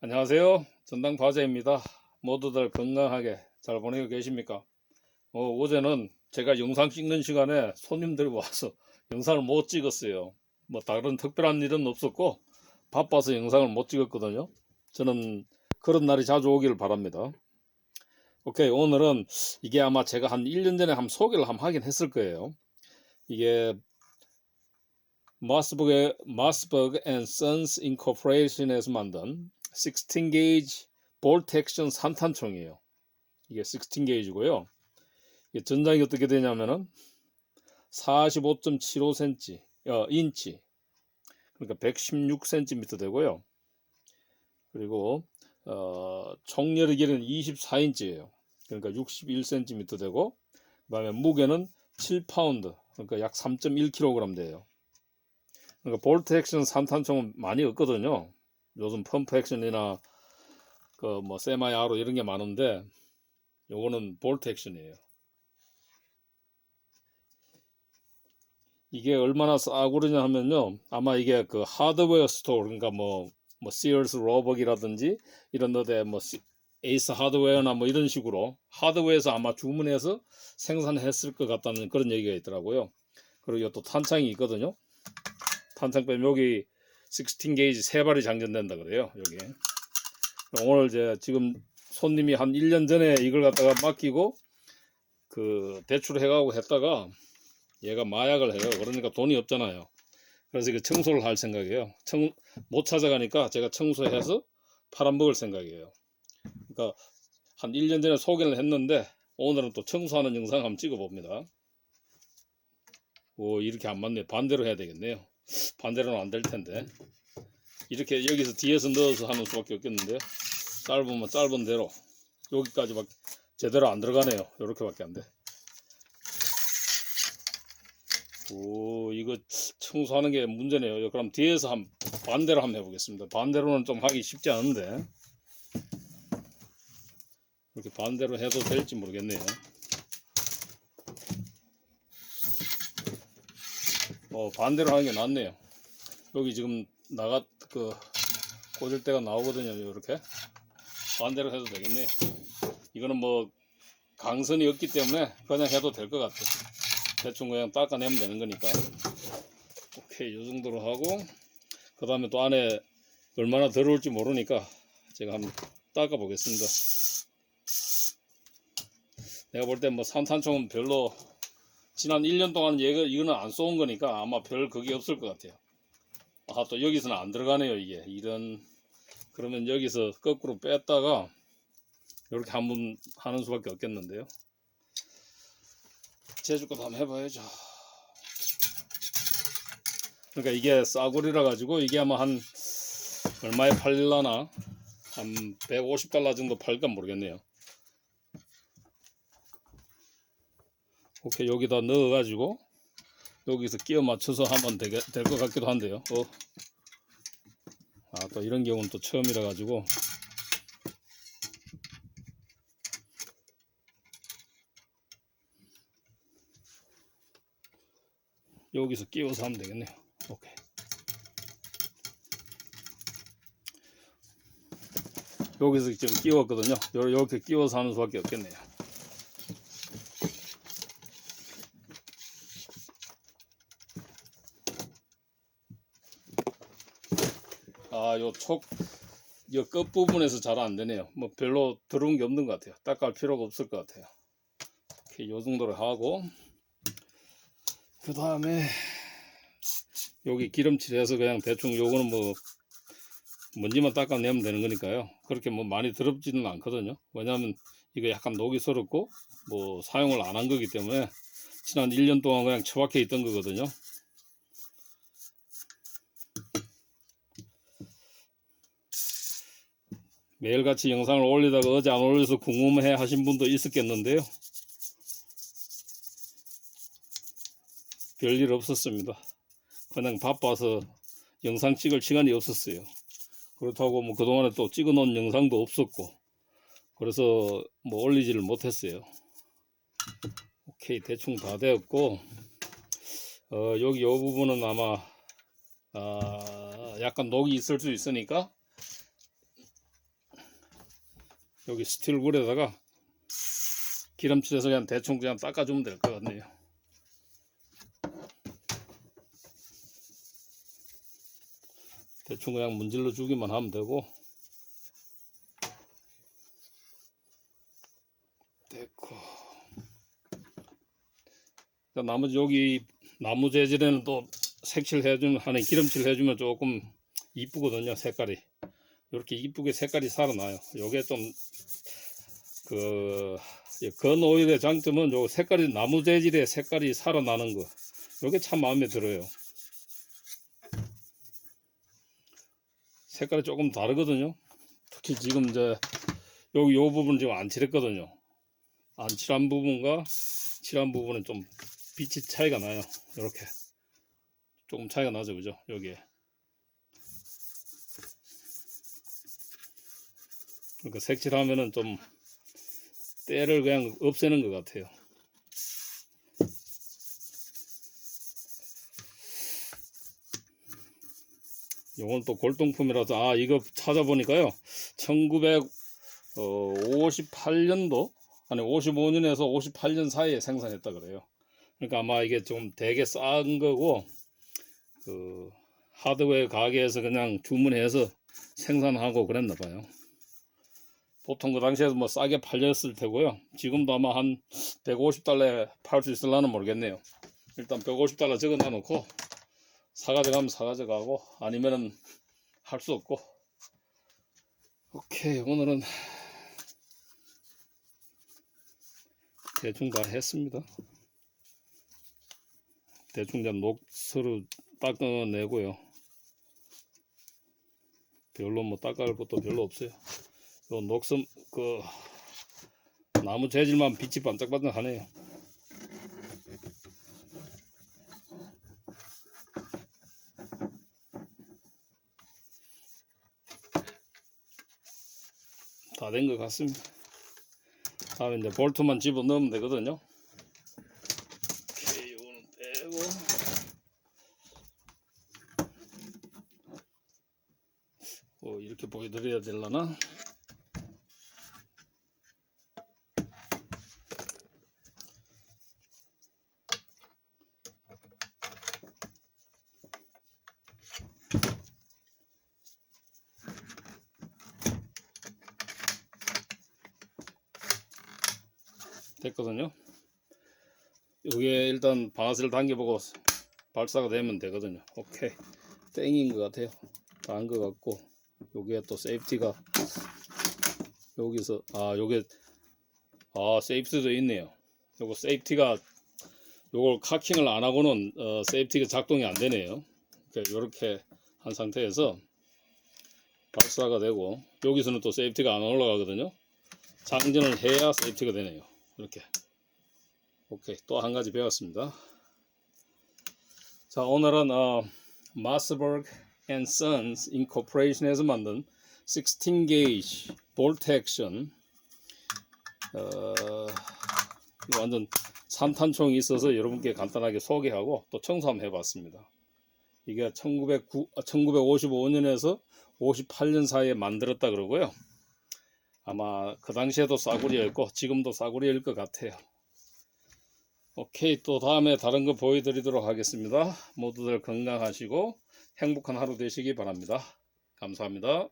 안녕하세요. 전당 바자입니다. 모두들 건강하게 잘 보내고 계십니까? 어, 어제는 제가 영상 찍는 시간에 손님들이 와서 영상을 못 찍었어요. 뭐 다른 특별한 일은 없었고 바빠서 영상을 못 찍었거든요. 저는 그런 날이 자주 오기를 바랍니다. 오케이, 오늘은 이게 아마 제가 한 1년 전에 한 소개를 한번 하긴 했을 거예요. 이게 마스버그 마스버그 앤 선스 인코퍼레이션에서 만든 16 게이지 볼트 액션 산탄총이에요. 이게 16 게이지고요. 이게 전장이 어떻게 되냐면은 45.75cm 어, 인치 그러니까 116cm 되고요. 그리고 어, 총열의 길이는 24인치예요. 그러니까 61cm 되고 그다음에 무게는 7파운드 그러니까 약 3.1kg 돼요. 그러니까 볼트 액션 산탄총은 많이 없거든요. 요즘 펌프 액션이나 그 뭐 세마이 아로 이런 게 많은데 요거는 볼트 액션이에요. 이게 얼마나 그러냐 하면요. 아마 이게 그 하드웨어 스토어 그러니까 뭐 뭐 시얼스 로벅이라든지 이런 데뭐 시- 에이스 하드웨어나 뭐 이런 식으로 하드웨어에서 아마 주문해서 생산했을 것 같다는 그런 얘기가 있더라고요. 그리고 또 탄창이 있거든요. 탄창 빼면 여기 16 게이지 세 발이 장전된다 그래요. 여기. 오늘 이제 지금 손님이 한 1년 전에 이걸 갖다가 맡기고 그 대출해 가고 했다가 얘가 마약을 해요. 그러니까 돈이 없잖아요. 그래서 그 청소를 할 생각이에요. 청, 못 찾아가니까 제가 청소해서 팔아먹을 생각이에요. 그러니까 한 1년 전에 소개를 했는데 오늘은 또 청소하는 영상 한번 찍어봅니다. 오 이렇게 안 맞네. 반대로 해야 되겠네요. 반대로는 안 될 텐데. 이렇게 여기서 뒤에서 넣어서 하는 수밖에 없겠는데요. 짧으면 짧은 대로 여기까지 막 제대로 안 들어가네요. 이렇게 밖에 안 돼. 오 이거 청소하는 게 문제네요. 그럼 뒤에서 한 반대로 한번 해보겠습니다. 반대로는 좀 하기 쉽지 않은데 이렇게 반대로 해도 될지 모르겠네요. 어 반대로 하는 게 낫네요. 여기 지금 나가 그 꽂을 때가 나오거든요. 이렇게 반대로 해도 되겠네요. 이거는 뭐 강선이 없기 때문에 그냥 해도 될 것 같아요. 대충 그냥 닦아내면 되는 거니까. 오케이, 이 정도로 하고 그 다음에 또 안에 얼마나 더러울지 모르니까 제가 한번 닦아 보겠습니다. 내가 볼 때 뭐 산탄총은 별로 지난 1년 동안 얘가 이거는 안 쏘은 거니까 아마 별 그게 없을 것 같아요. 아, 또 여기서는 안 들어가네요, 이게. 이런, 그러면 여기서 거꾸로 뺐다가, 이렇게 한번 하는 수밖에 없겠는데요. 제주껏 한번 해봐야죠. 그러니까 이게 싸구리라 가지고, 이게 아마 한, 얼마에 팔릴라나? 한 150달러 정도 팔까 모르겠네요. 오케이, 여기다 넣어가지고, 여기서 끼워 맞춰서 하면 될 것 같기도 한데요. 어. 아, 또 이런 경우는 또 처음이라 가지고. 여기서 끼워서 하면 되겠네요. 오케이. 여기서 지금 끼웠거든요. 요- 이렇게 끼워서 하는 수밖에 없겠네요. 아, 요 촉, 요 끝부분에서 잘 안 되네요. 뭐 별로 들어온 게 없는 것 같아요. 닦을 필요가 없을 것 같아요. 이렇게 요 정도로 하고, 그 다음에, 여기 기름칠해서 그냥 대충 요거는 뭐, 먼지만 닦아내면 되는 거니까요. 그렇게 뭐 많이 더럽지는 않거든요. 왜냐하면 이거 약간 녹이 슬었고, 뭐 사용을 안 한 거기 때문에, 지난 1년 동안 그냥 처박혀 있던 거거든요. 매일같이 영상을 올리다가 어제 안 올려서 궁금해 하신 분도 있었겠는데요. 별일 없었습니다. 그냥 바빠서 영상 찍을 시간이 없었어요. 그렇다고 뭐 그동안에 또 찍어 놓은 영상도 없었고, 그래서 뭐 올리지를 못했어요. 오케이, 대충 다 되었고, 어, 여기 요 부분은 아마, 아, 약간 녹이 있을 수 있으니까, 여기 스틸굴에다가 기름칠해서 그냥 대충 그냥 닦아주면 될 것 같네요. 대충 그냥 문질러 주기만 하면 되고. 됐고. 자, 나머지 여기 나무 재질에는 또 색칠 해주면 하는 기름칠 해주면 조금 이쁘거든요 색깔이. 이렇게 이쁘게 색깔이 살아나요. 요게 좀 그 건오일의 장점은 요 색깔이 나무 재질의 색깔이 살아나는 거. 요게 참 마음에 들어요. 색깔이 조금 다르거든요. 특히 지금 이제 여기 요 부분 지금 안 칠했거든요. 안 칠한 부분과 칠한 부분은 좀 빛이 차이가 나요. 이렇게. 조금 차이가 나죠. 그죠? 여기에. 그러니까 색칠하면은 좀 때를 그냥 없애는 것 같아요. 요건 또 골동품이라서 아 이거 찾아보니까요. 1958년도? 아니 55년에서 58년 사이에 생산했다 그래요. 그러니까 아마 이게 좀 되게 싼 거고 그 하드웨어 가게에서 그냥 주문해서 생산하고 그랬나 봐요. 보통 그 당시에도 뭐 싸게 팔렸을 테고요. 지금도 아마 한 150달러에 팔 수 있을라는 모르겠네요. 일단 150달러 적어 놔놓고 사가져 가면 사가져 가고 아니면은 할 수 없고 오케이 오늘은 대충 다 했습니다. 대충 그냥 녹스로 닦아내고요. 별로 뭐 닦아할 것도 별로 없어요. 요 녹슨 그 나무 재질만 빛이 반짝반짝하네요. 다 된 것 같습니다. 다음에 이제 볼트만 집어 넣으면 되거든요. 오케이, 이거는 빼고. 어, 이렇게 보여드려야 되려나? 됐거든요. 여기에 일단 바스를 당겨보고 발사가 되면 되거든요. 오케이. 땡인 것 같아요. 다한 것 같고 여기에 또 세이프티가 여기서 아 요게 아 세이프티도 있네요. 요거 세이프티가 요걸 카킹을 안 하고는 어, 세이프티가 작동이 안 되네요. 그러니까 요렇게 한 상태에서 발사가 되고 여기서는 또 세이프티가 안 올라가거든요. 장전을 해야 세이프티가 되네요. 이렇게 오케이 또 한 가지 배웠습니다. 자 오늘은 어, 마스버그 앤 선스 인코퍼레이션에서 만든 16 게이지 볼트 액션 어, 완전 산탄총이 있어서 여러분께 간단하게 소개하고 또 청소 한번 해봤습니다. 이게 1909, 1955년에서 58년 사이에 만들었다 그러고요. 아마 그 당시에도 싸구려였고 지금도 싸구려일 것 같아요. 오케이 또 다음에 다른 거 보여드리도록 하겠습니다. 모두들 건강하시고 행복한 하루 되시기 바랍니다. 감사합니다.